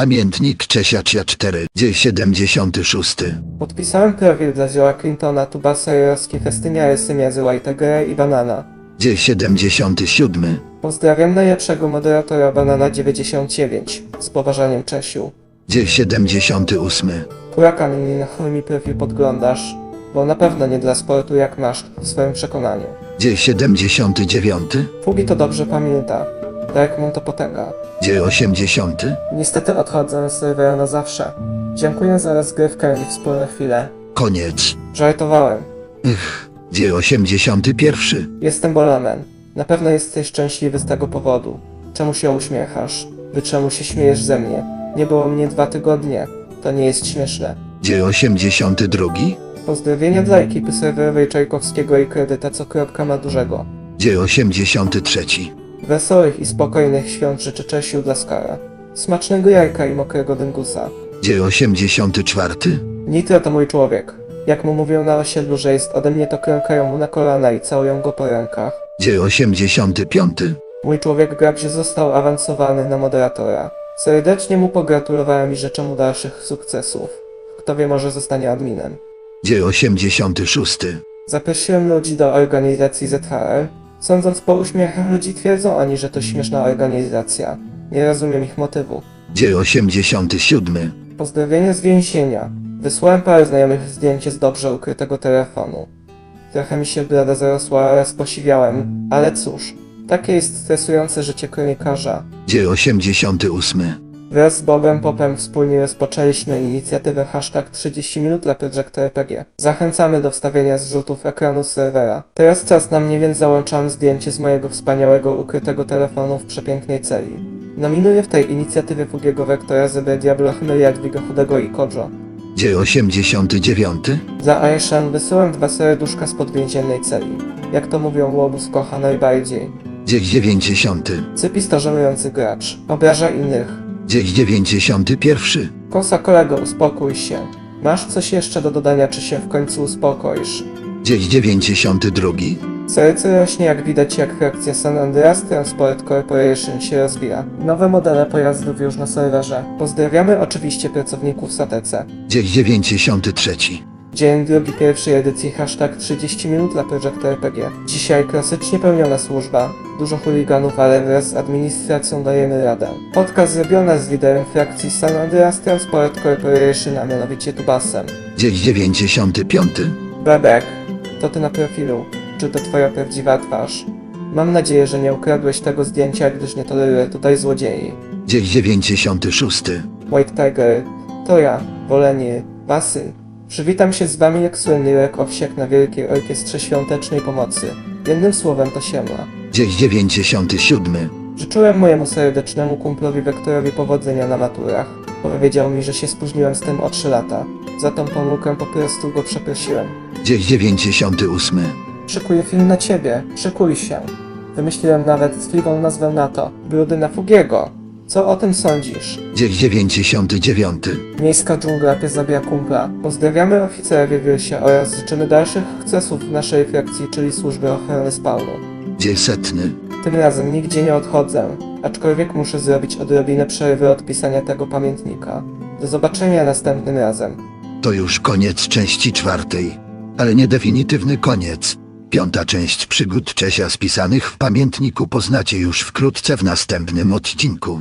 Pamiętnik Czesiacia 4, dzień 76. Podpisałem profil dla zioła Clintona, Tubasa Jorowski, Festyniary, Symiazy, Whitegera i Banana. Dzień 77. Pozdrawiam najlepszego moderatora Banana 99. Z poważaniem Czesiu. Dzień 78. Hurakan i na chuj mi profil podglądasz, bo na pewno nie dla sportu jak masz w swoim przekonaniu. Dzień 79. Fugi to dobrze pamięta. Tak mu to potęga. Dzień 80. Niestety odchodzę z serwera na zawsze. Dziękuję za rozgrywkę i wspólne chwile. Koniec. Żartowałem. Dzień 81. Jestem Bolamen. Na pewno jesteś szczęśliwy z tego powodu. Czemu się uśmiechasz? Wy czemu się śmiejesz ze mnie? Nie było mnie dwa tygodnie. To nie jest śmieszne. Dzień 82. Pozdrowienia dla ekipy serwerowej Czajkowskiego i kredyta co kropka ma dużego. Dzień 83. Wesołych i spokojnych świąt życzę Czesiu dla Skara. Smacznego jajka i mokrego dyngusa. Dzień 84. Nitro to mój człowiek. Jak mu mówią na osiedlu, że jest ode mnie, to klękają mu na kolana i całują go po rękach. Dzień 85. Mój człowiek Grabzie został awansowany na moderatora. Serdecznie mu pogratulowałem i życzę mu dalszych sukcesów. Kto wie, może zostanie adminem. Dzień 86. Zaprosiłem ludzi do organizacji ZHR. Sądząc po uśmiechach ludzi twierdzą oni, że to śmieszna organizacja. Nie rozumiem ich motywu. Dzień 87. Pozdrowienia z więzienia. Wysłałem parę znajomych zdjęcie z dobrze ukrytego telefonu. Trochę mi się brada zarosła oraz posiwiałem, ale cóż, takie jest stresujące życie kronikarza. Dzień 88. Wraz z Bobem Popem wspólnie rozpoczęliśmy inicjatywę hashtag 30 minut dla Project RPG. Zachęcamy do wstawienia zrzutów ekranu serwera. Teraz czas na mnie, więc załączam zdjęcie z mojego wspaniałego ukrytego telefonu w przepięknej celi. Nominuję w tej inicjatywie Fugiego Vektora, Zebra Diablo, Chmery, Jadwiga Chudego i Kojo. Dzień 89. Za Aishan wysyłam dwa serduszka z podwięziennej celi. Jak to mówią, łobuz kocha najbardziej. Dzień 90. Cypis to żenujący gracz. Obraża innych. Dzień 91. Kosa kolego, uspokój się. Masz coś jeszcze do dodania, czy się w końcu uspokoisz? Dzień 92. Serce rośnie jak widać jak frakcja San Andreas Transport Corporation się rozwija. Nowe modele pojazdów już na serwerze. Pozdrawiamy oczywiście pracowników Satece. Dzień 93. Dzień drugi pierwszej edycji hashtag 30 minut dla Project RPG. Dzisiaj klasycznie pełniona służba. Dużo chuliganów, ale wraz z administracją dajemy radę. Podcast zrobiona z liderem frakcji San Andreas Transport Corporation, a mianowicie Tubasem. Dzień 95. Bebek, to ty na profilu. Czy to twoja prawdziwa twarz? Mam nadzieję, że nie ukradłeś tego zdjęcia, gdyż nie toleruję tutaj złodziei. Dzień 96. White Tiger, to ja, Wolenie, Basy. Przywitam się z wami jak słynny Rek Owsiak na Wielkiej Orkiestrze Świątecznej Pomocy. Jednym słowem to siemla. Dzień 97. Życzyłem mojemu serdecznemu kumplowi Wektorowi powodzenia na maturach. Powiedział mi, że się spóźniłem z tym o 3 lata. Za tą pomyłkę po prostu go przeprosiłem. Dzień 98. Szykuję film na ciebie, szykuj się. Wymyśliłem nawet tkliwą nazwę na to. Brudy na Fugiego. Co o tym sądzisz? Dzień 99. Miejska dżungla pies zabija kumpla. Pozdrawiamy oficera Wiewiórsia oraz życzymy dalszych sukcesów w naszej frakcji, czyli służby ochrony spawnu. Dzień setny. Tym razem nigdzie nie odchodzę, aczkolwiek muszę zrobić odrobinę przerwy od pisania tego pamiętnika. Do zobaczenia następnym razem. To już koniec części czwartej. Ale nie definitywny koniec. Piąta część przygód Czesia spisanych w pamiętniku poznacie już wkrótce w następnym odcinku.